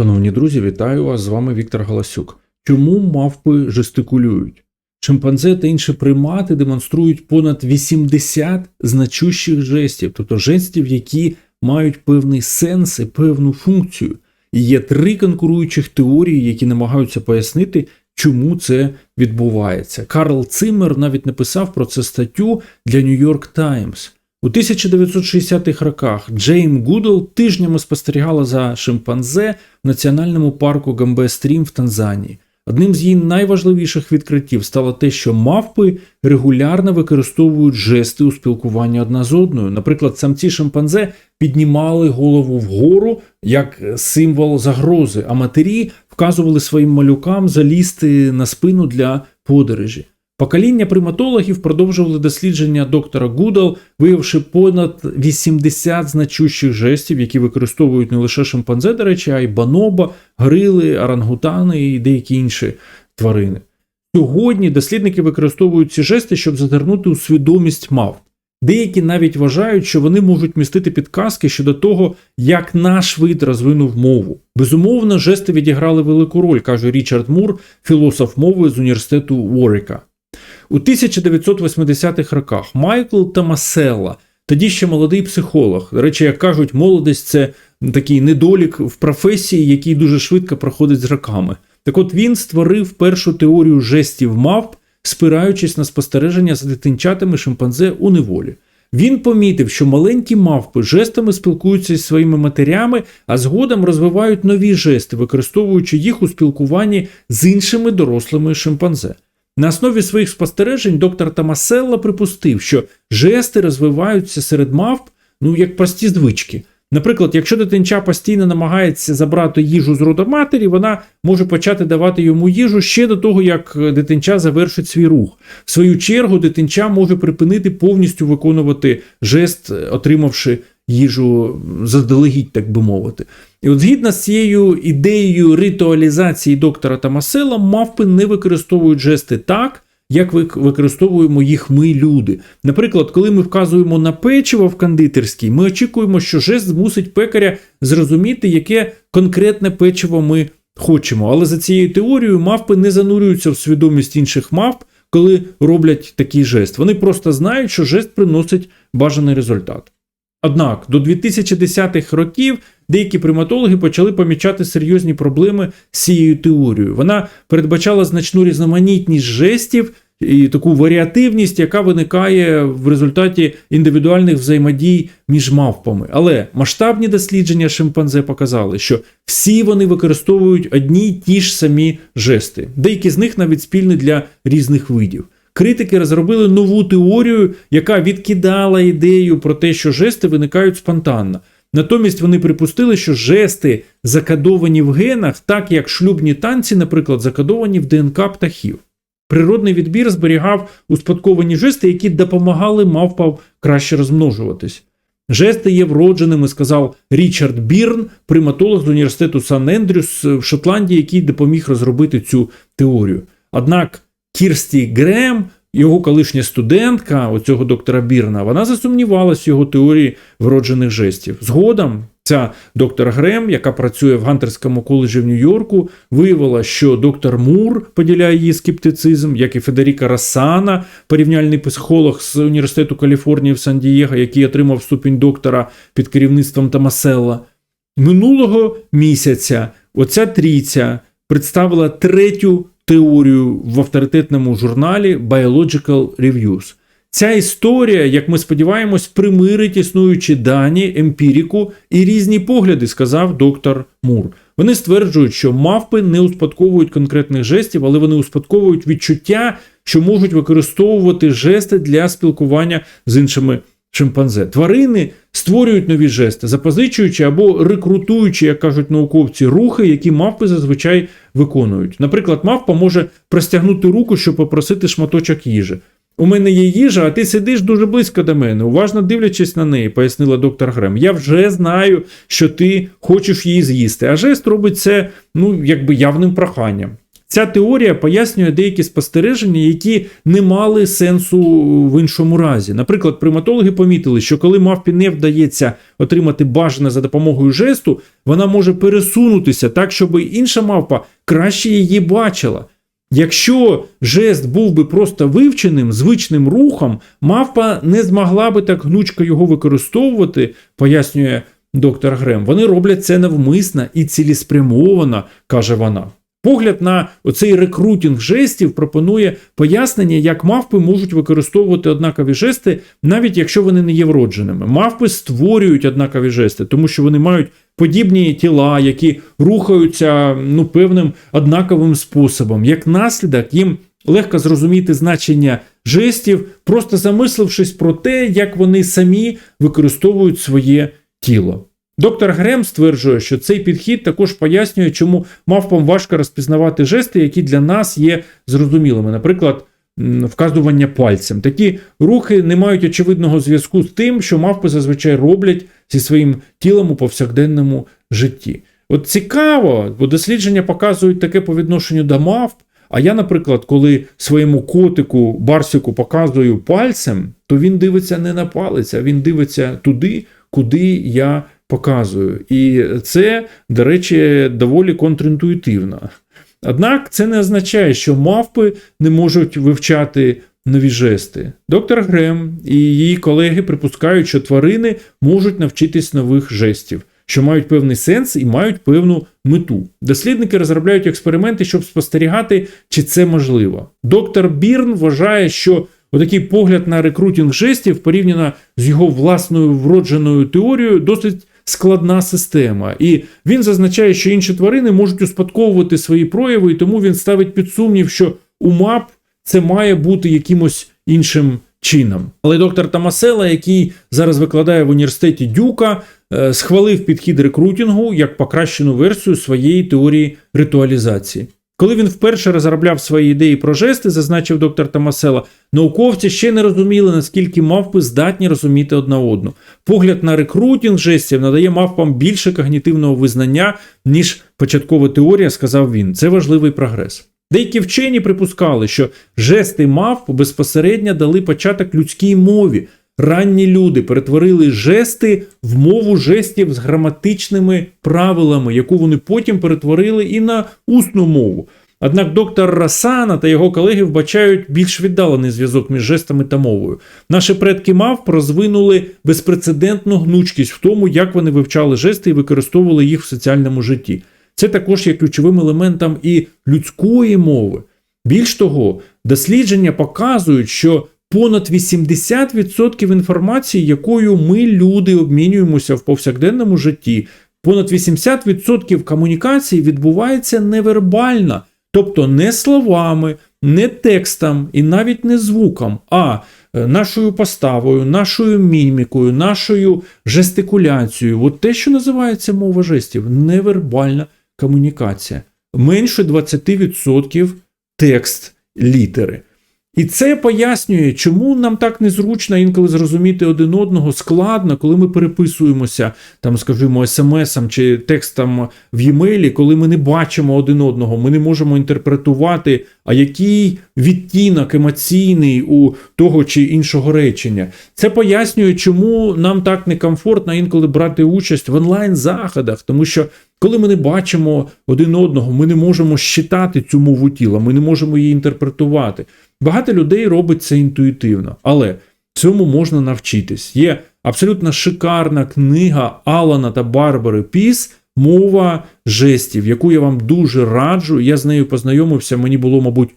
Шановні друзі, вітаю вас! З вами Віктор Галасюк. Чому мавпи жестикулюють? Шимпанзе та інші примати демонструють понад 80 значущих жестів, тобто жестів, які мають певний сенс і певну функцію. І є три конкуруючих теорії, які намагаються пояснити, чому це відбувається. Карл Циммер навіть написав про це статтю для New York Times. У 1960-х роках Джейн Гудл тижнями спостерігала за шимпанзе в національному парку Гамбе-Стрім в Танзанії. Одним з її найважливіших відкриттів стало те, що мавпи регулярно використовують жести у спілкуванні одна з одною. Наприклад, самці шимпанзе піднімали голову вгору як символ загрози, а матері вказували своїм малюкам залізти на спину для подорожі. Покоління приматологів продовжували дослідження доктора Гудал, виявивши понад 80 значущих жестів, які використовують не лише шимпанзе, до речі, а й баноба, грили, орангутани і деякі інші тварини. Сьогодні дослідники використовують ці жести, щоб зазирнути у свідомість мав. Деякі навіть вважають, що вони можуть містити підказки щодо того, як наш вид розвинув мову. Безумовно, жести відіграли велику роль, каже Річард Мур, філософ мови з університету Уоріка. У 1980-х роках Майкл Томаселла, тоді ще молодий психолог. До речі, як кажуть, молодість це такий недолік в професії, який дуже швидко проходить з роками. Так от він створив першу теорію жестів мавп, спираючись на спостереження за дитинчатами шимпанзе у неволі. Він помітив, що маленькі мавпи жестами спілкуються зі своїми матерями, а згодом розвивають нові жести, використовуючи їх у спілкуванні з іншими дорослими шимпанзе. На основі своїх спостережень доктор Томаселла припустив, що жести розвиваються серед мавп, ну як прості звички. Наприклад, якщо дитинча постійно намагається забрати їжу з рода матері, вона може почати давати йому їжу ще до того, як дитинча завершить свій рух. В свою чергу, дитинча може припинити повністю виконувати жест, отримавши їжу заздалегідь, так би мовити. І от згідно з цією ідеєю ритуалізації доктора Томасела, мавпи не використовують жести так, як використовуємо їх ми, люди. Наприклад, коли ми вказуємо на печиво в кондитерській, ми очікуємо, що жест змусить пекаря зрозуміти, яке конкретне печиво ми хочемо. Але за цією теорією мавпи не занурюються в свідомість інших мавп, коли роблять такий жест. Вони просто знають, що жест приносить бажаний результат. Однак до 2010-х років деякі приматологи почали помічати серйозні проблеми з цією теорією. Вона передбачала значну різноманітність жестів і таку варіативність, яка виникає в результаті індивідуальних взаємодій між мавпами. Але масштабні дослідження шимпанзе показали, що всі вони використовують одні й ті ж самі жести. Деякі з них навіть спільні для різних видів. Критики розробили нову теорію, яка відкидала ідею про те, що жести виникають спонтанно. Натомість вони припустили, що жести закадовані в генах, так як шлюбні танці, наприклад, закодовані в ДНК птахів. Природний відбір зберігав успадковані жести, які допомагали мавпам краще розмножуватись. Жести є вродженими, сказав Річард Бірн, приматолог з університету Сан Ендрюс в Шотландії, який допоміг розробити цю теорію. Однак Кірсті Грем, його колишня студентка, оцього доктора Бірна, вона засумнівалась в його теорії вроджених жестів. Згодом ця доктор Грем, яка працює в Гантерському коледжі в Нью-Йорку, виявила, що доктор Мур поділяє її скептицизм, як і Федеріка Рассана, порівняльний психолог з університету Каліфорнії в Сан-Дієго, який отримав ступінь доктора під керівництвом Томаселла. Минулого місяця оця трійця представила третю теорію в авторитетному журналі Biological Reviews. Ця історія, як ми сподіваємось, примирить існуючі дані, емпіріку і різні погляди, сказав доктор Мур. Вони стверджують, що мавпи не успадковують конкретних жестів, але вони успадковують відчуття, що можуть використовувати жести для спілкування з іншими шимпанзе. Тварини створюють нові жести, запозичуючи або рекрутуючи, як кажуть науковці, рухи, які мавпи зазвичай виконують. Наприклад, мавпа може простягнути руку, щоб попросити шматочок їжі. У мене є їжа, а ти сидиш дуже близько до мене, уважно дивлячись на неї, пояснила доктор Грем. Я вже знаю, що ти хочеш її з'їсти. А жест робить це ну, якби явним проханням. Ця теорія пояснює деякі спостереження, які не мали сенсу в іншому разі. Наприклад, приматологи помітили, що коли мавпі не вдається отримати бажане за допомогою жесту, вона може пересунутися так, щоб інша мавпа краще її бачила. Якщо жест був би просто вивченим, звичним рухом, мавпа не змогла би так гнучко його використовувати, пояснює доктор Грем. Вони роблять це навмисно і цілеспрямовано, каже вона. Погляд на оцей рекрутинг жестів пропонує пояснення, як мавпи можуть використовувати однакові жести, навіть якщо вони не є вродженими. Мавпи створюють однакові жести, тому що вони мають подібні тіла, які рухаються ну, певним однаковим способом. Як наслідок, їм легко зрозуміти значення жестів, просто замислившись про те, як вони самі використовують своє тіло. Доктор Грем стверджує, що цей підхід також пояснює, чому мавпам важко розпізнавати жести, які для нас є зрозумілими. Наприклад, вказування пальцем. Такі рухи не мають очевидного зв'язку з тим, що мавпи зазвичай роблять зі своїм тілом у повсякденному житті. От цікаво, бо дослідження показують таке по відношенню до мавп. А я, наприклад, коли своєму котику Барсику показую пальцем, то він дивиться не на палець, а він дивиться туди, куди я показую. І це, до речі, доволі контрінтуїтивно. Однак це не означає, що мавпи не можуть вивчати нові жести. Доктор Грем і її колеги припускають, що тварини можуть навчитись нових жестів, що мають певний сенс і мають певну мету. Дослідники розробляють експерименти, щоб спостерігати, чи це можливо. Доктор Бірн вважає, що отакий погляд на рекрутинг жестів порівняно з його власною вродженою теорією досить складна система. І він зазначає, що інші тварини можуть успадковувати свої прояви, і тому він ставить під сумнів, що у мап це має бути якимось іншим чином. Але доктор Тамасела, який зараз викладає в університеті Дюка, е, схвалив підхід рекрутингу як покращену версію своєї теорії ритуалізації. Коли він вперше розробляв свої ідеї про жести, зазначив доктор Тамасела, науковці ще не розуміли, наскільки мавпи здатні розуміти одна одну. Погляд на рекрутинг жестів надає мавпам більше когнітивного визнання, ніж початкова теорія, сказав він. Це важливий прогрес. Деякі вчені припускали, що жести мавп безпосередньо дали початок людській мові. Ранні люди перетворили жести в мову жестів з граматичними правилами, яку вони потім перетворили і на усну мову. Однак доктор Расана та його колеги вбачають більш віддалений зв'язок між жестами та мовою. Наші предки мавп розвинули безпрецедентну гнучкість в тому, як вони вивчали жести і використовували їх в соціальному житті. Це також є ключовим елементом і людської мови. Більш того, дослідження показують, що понад 80% інформації, якою ми, люди, обмінюємося в повсякденному житті, понад 80% комунікації відбувається невербально, тобто не словами, не текстом і навіть не звуком, а е, нашою поставою, нашою мімікою, нашою жестикуляцією. От те, що називається мова жестів, невербальна комунікація. Менше 20% текст літери. І це пояснює, чому нам так незручно інколи зрозуміти один одного складно, коли ми переписуємося, там, скажімо, смс-ом чи текстом в e-mail, коли ми не бачимо один одного, ми не можемо інтерпретувати, а який відтінок емоційний у того чи іншого речення. Це пояснює, чому нам так некомфортно інколи брати участь в онлайн-заходах, тому що. Коли ми не бачимо один одного, ми не можемо щитати цю мову тіла, ми не можемо її інтерпретувати. Багато людей робить це інтуїтивно, але цьому можна навчитись. Є абсолютно шикарна книга Алана та Барбари Піс. Мова жестів, яку я вам дуже раджу. Я з нею познайомився, мені було, мабуть,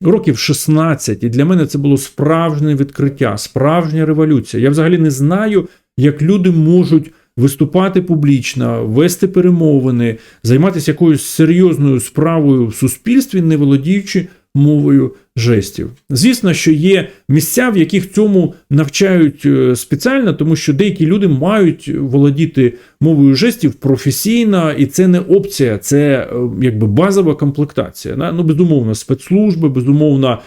років 16, і для мене це було справжнє відкриття, справжня революція. Я взагалі не знаю, як люди можуть виступати публічно, вести перемовини, займатися якоюсь серйозною справою в суспільстві, не володіючи мовою жестів. Звісно, що є місця, в яких цьому навчають е, спеціально, тому що деякі люди мають володіти мовою жестів професійно, і це не опція, це е, якби базова комплектація. Ну, безумовно, спецслужби, безумовно,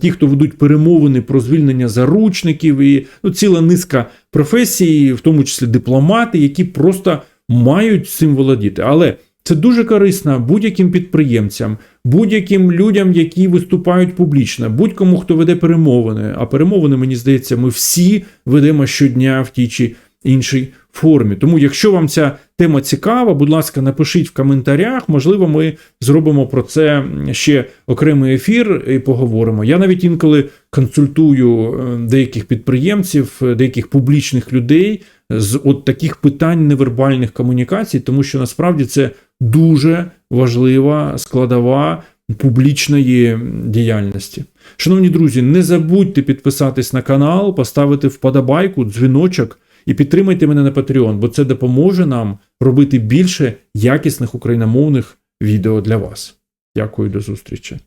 ті, хто ведуть перемовини про звільнення заручників, і ну, ціла низка професій, в тому числі дипломати, які просто мають цим володіти. Але Це дуже корисно будь-яким підприємцям, будь-яким людям, які виступають публічно, будь-кому, хто веде перемовини. А перемовини, мені здається, ми всі ведемо щодня в тій чи іншій формі. Тому, якщо вам ця тема цікава, будь ласка, напишіть в коментарях. Можливо, ми зробимо про це ще окремий ефір і поговоримо. Я навіть інколи консультую е, деяких підприємців, е, деяких публічних людей з от таких питань невербальних комунікацій, тому що насправді це дуже важлива складова публічної діяльності. Шановні друзі, не забудьте підписатись на канал, поставити вподобайку, дзвіночок і підтримайте мене на Patreon, бо це допоможе нам робити більше якісних україномовних відео для вас. Дякую, до зустрічі.